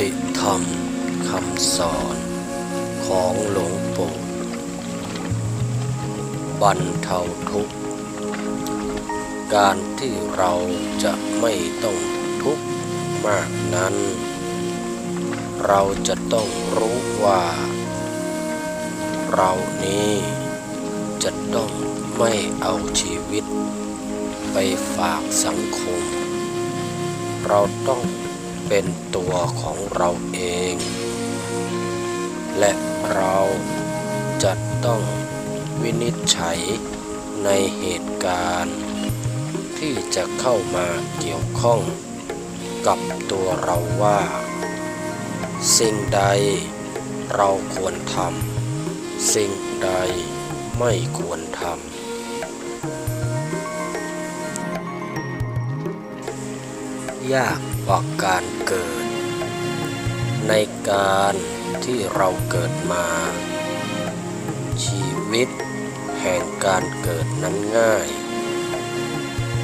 ติธรรมคำสอนของหลวงปู่บรรเทาทุกข์ การที่เราจะไม่ต้องทุกข์มากนั้น เราจะต้องรู้ว่า เรานี้จะต้องไม่เอาชีวิต ไปฝากสังคม เราต้อง เป็นตัวของเราเอง และเราจะต้องวินิจฉัยในเหตุการณ์ ที่จะเข้ามาเกี่ยวข้องกับตัวเราว่า สิ่งใดเราควรทำสิ่งใดไม่ควรทำ ยากกว่าการเกิด ในการที่เราเกิดมา ชีวิตแห่งการเกิดนั้นง่าย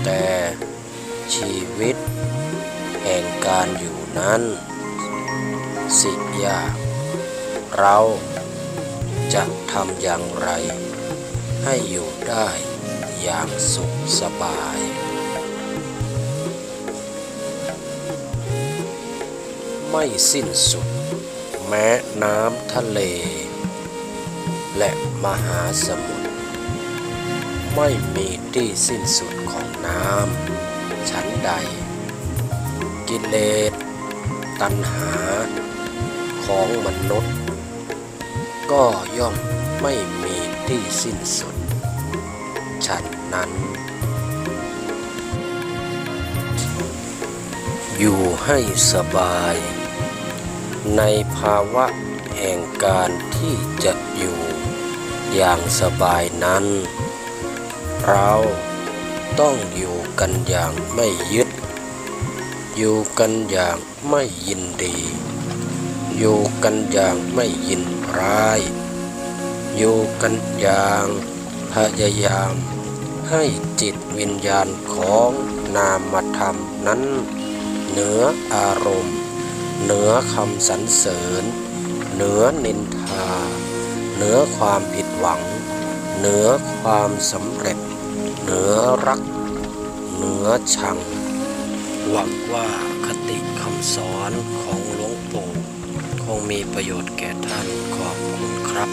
แต่ชีวิตแห่งการอยู่นั้น สิยาก เราจะทำอย่างไร ให้อยู่ได้อย่างสุขสบาย ไม่สิ้นสุด แม้น้ำทะเล และมหาสมุทรไม่มีที่สิ้นสุดของน้ำชั้นใด กิเลสตัณหาของมนุษย์ ก็ย่อมไม่มีที่สิ้นสุด ฉันนั้น อยู่ให้สบาย ในภาวะแห่งการที่จะอยู่อย่างสบายนั้น เราต้องอยู่กันอย่างไม่ยึด อยู่กันอย่างไม่ยินดี อยู่กันอย่างไม่ยินร้าย อยู่กันอย่างพยายามให้จิตวิญญาณของนามธรรมนั้น เหนืออารมณ์ อคำสรรเสริญ เหนือนินทา เหนือความผิดหวัง เหนือความสำเร็จ เหนือรัก เหนือชัง หวังว่าคติคำสอนของหลวงปู่คงมีประโยชน์แก่ท่านขอบคุณครับ